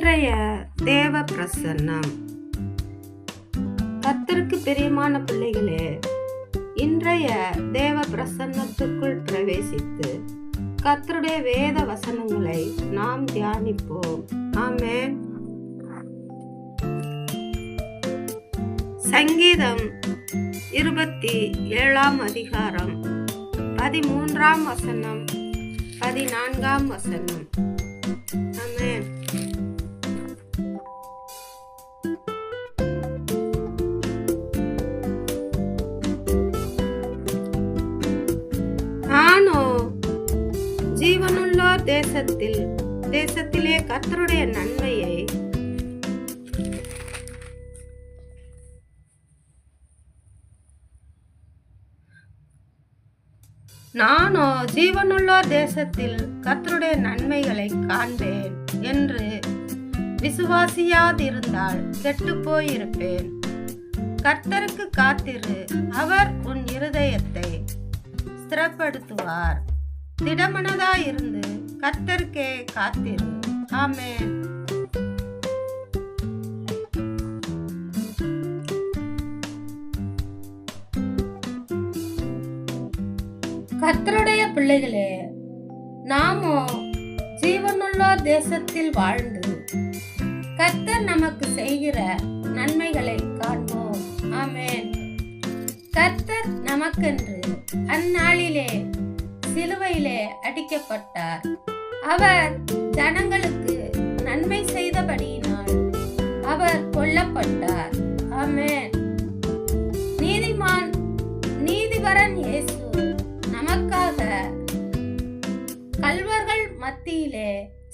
இன்றைய தேவ பிரசன்னம். கத்தருக்கு பிரியமான பிள்ளைகளே இன்றைய தேவ பிரசன்னத்துக்குள் பிரவேசித்து கத்தருடைய வேத வசனங்களை நாம் தியானிப்போம். ஆமே சங்கீதம் இருபத்தி ஏழாம் அதிகாரம் பதிமூன்றாம் வசனம் பதினான்காம் வசனம். தேசத்தில் தேசத்திலே கர்த்தருடைய நன்மையை நானோ ஜீவனுள்ளோர் தேசத்தில் கர்த்தருடைய நன்மைகளை காண்பேன் என்று விசுவாசியாதிருந்தால் கெட்டு போயிருப்பேன் கர்த்தருக்கு காத்திரு அவர் உன் இருதயத்தை ஸ்திரப்படுத்துவார். திடமனதாயிருந்து கர்த்தருக்கே காத்திரு. ஆமே கர்த்தருடைய பிள்ளைகளே நாமோ ஜீவனுள்ளோர் தேசத்தில் வாழ்ந்து கர்த்தர் நமக்கு செய்கிற நன்மைகளை காண்போம். ஆமேன். கர்த்தர் நமக்கென்று அந்நாளிலே சிலுவையிலே அடிக்கப்பட்டார். அவர் ஜனங்களுக்கு நன்மை செய்தபடியினால் அவர் கொல்லப்பட்டார். ஆமேன். நீதிமான் நீதிபரன் இயேசு நமக்காக கல்வர்கள் மத்தியிலே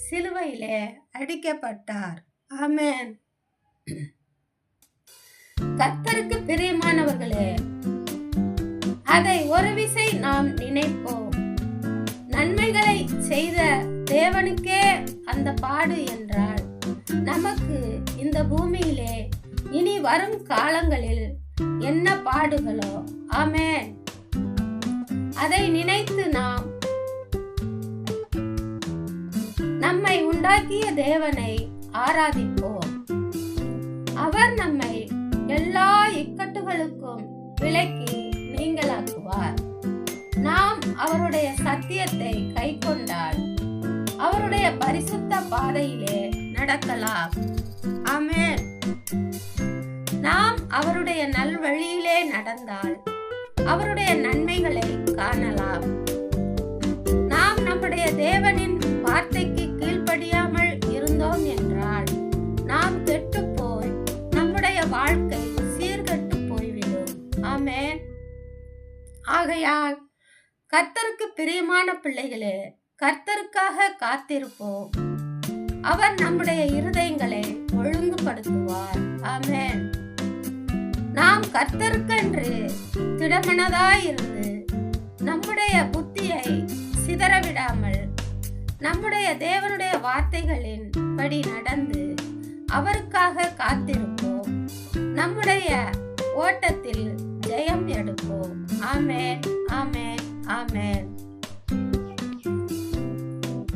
சிலுவையிலே அடிக்கப்பட்டார். ஆமேன். கத்தருக்கு பிரியமானவர்களே அதை ஒரு விச தேவனுக்கே அந்த பாடு என்றால் நமக்கு இந்த பூமியிலே இனி வரும் காலங்களில் என்ன பாடுகளோ? ஆமேன். அதை நினைத்து நாம் நம்மை உண்டாக்கிய தேவனை ஆராதிப்போம். அவர் நம்மை எல்லா இக்கட்டுகளுக்கும் விலக்கி நீங்களாக்குவார். நாம் அவருடைய சத்தியத்தை கை பரிசுத்த பாதையிலே நடக்கலாம். ஆமேன். நாம் அவருடைய நல்வழியிலே நடந்தால் அவருடைய நன்மைகளை காணலாம். நாம் நம்முடைய தேவனின் வார்த்தைக்கு கீழ்ப்படியாமல் இருந்தோம் என்றால் நாம் கெட்டு போய் நம்முடைய வாழ்க்கை சீர்கட்டு போய்விடும். ஆமென். ஆகையால் கர்த்தருக்கு பிரியமான பிள்ளைகளே கர்த்தருக்காக காத்திருப்போம். அவர் நம்முடைய இருதயங்களை ஒழுங்குபடுத்துவார். ஆமேன். நாம் கர்த்தருக்கென்று திடமனதாயிருந்து நம்முடைய புத்தியை சிதறவிடாமல் நம்முடைய தேவனுடைய வார்த்தைகளின் படி நடந்து அவருக்காக காத்திருப்போம். நம்முடைய ஓட்டத்தில் ஜெயம் எடுப்போம். ஆமேன் ஆமேன் ஆமேன்.